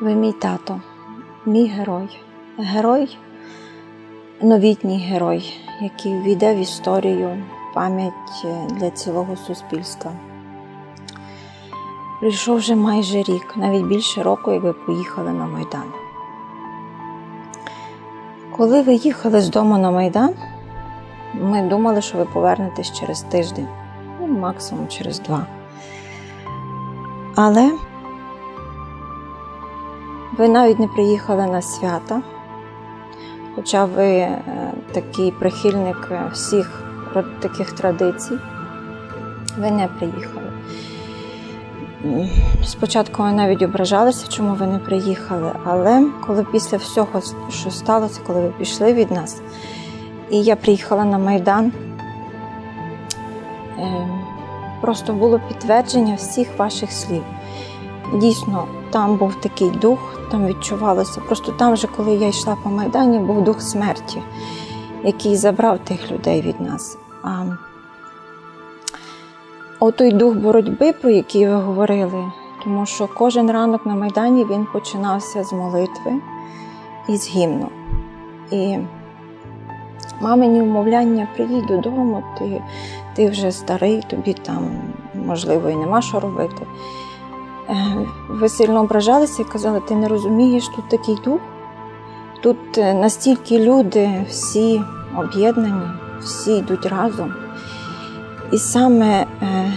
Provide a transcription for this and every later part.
Ви мій тато, мій герой. Герой, новітній герой, який війде в історію, пам'ять е, для цілого суспільства. Прийшов вже майже рік, навіть більше року, як ви поїхали на Майдан. Коли ви їхали з дому на Майдан, ми думали, що ви повернетесь через тиждень, ну, максимум через два. Але ви навіть не приїхали на свята, хоча ви е, такий прихильник е, всіх таких традицій, ви не приїхали. Спочатку ми навіть ображалися, чому ви не приїхали, але коли після всього, що сталося, коли ви пішли від нас, і я приїхала на Майдан, е, просто було підтвердження всіх ваших слів. Дійсно, там був такий дух, там відчувалося. Просто там вже, коли я йшла по Майдані, був дух смерті, який забрав тих людей від нас. А отой дух боротьби, про який ви говорили, тому що кожен ранок на Майдані він починався з молитви і з гімну. І мамині вмовляння, приїдь додому, ти, ти вже старий, тобі там, можливо, і нема що робити. Е, Ви сильно ображалися і казали, ти не розумієш, тут такий дух. Тут е, настільки люди всі об'єднані, всі йдуть разом. І саме е,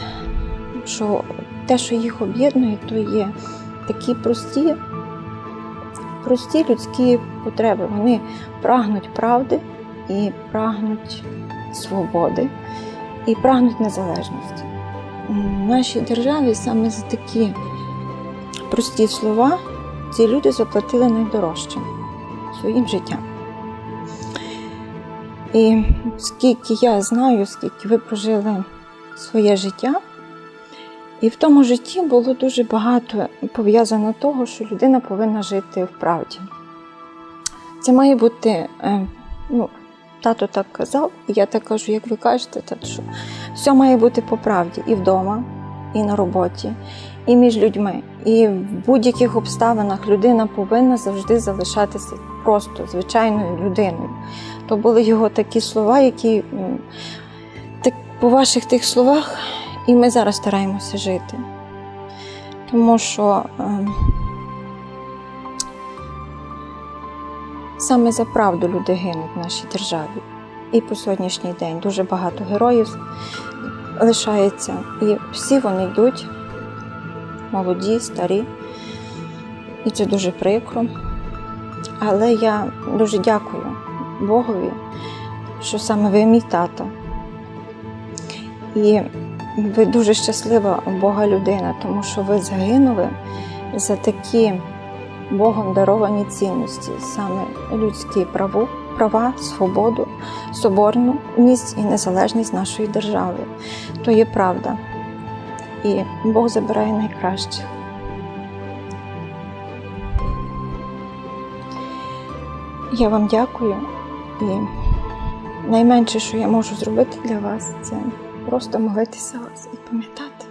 що те, що їх об'єднує, то є такі прості, прості людські потреби. Вони прагнуть правди і прагнуть свободи, і прагнуть незалежності. В нашій державі саме за такі прості слова ці люди заплатили найдорожчим своїм життям. І скільки я знаю, скільки ви прожили своє життя, і в тому житті було дуже багато пов'язано того, що людина повинна жити в правді. Це має бути, е, ну, тато так казав, і я так кажу, як ви кажете, тато, що все має бути по правді і вдома, і на роботі, і між людьми. І в будь-яких обставинах людина повинна завжди залишатися просто звичайною людиною. То були його такі слова, які так, по ваших тих словах, і ми зараз стараємося жити. Тому що саме за правду люди гинуть в нашій державі. І по сьогоднішній день дуже багато героїв лишається. І всі вони йдуть, молоді, старі. І це дуже прикро. Але я дуже дякую Богові, що саме ви мій тато. І ви дуже щаслива Бога людина, тому що ви загинули за такі Богом даровані цінності, саме людські праву, права, свободу, соборність і незалежність нашої держави. То є правда. І Бог забирає найкраще. Я вам дякую. І найменше, що я можу зробити для вас, це просто молитися вас і пам'ятати,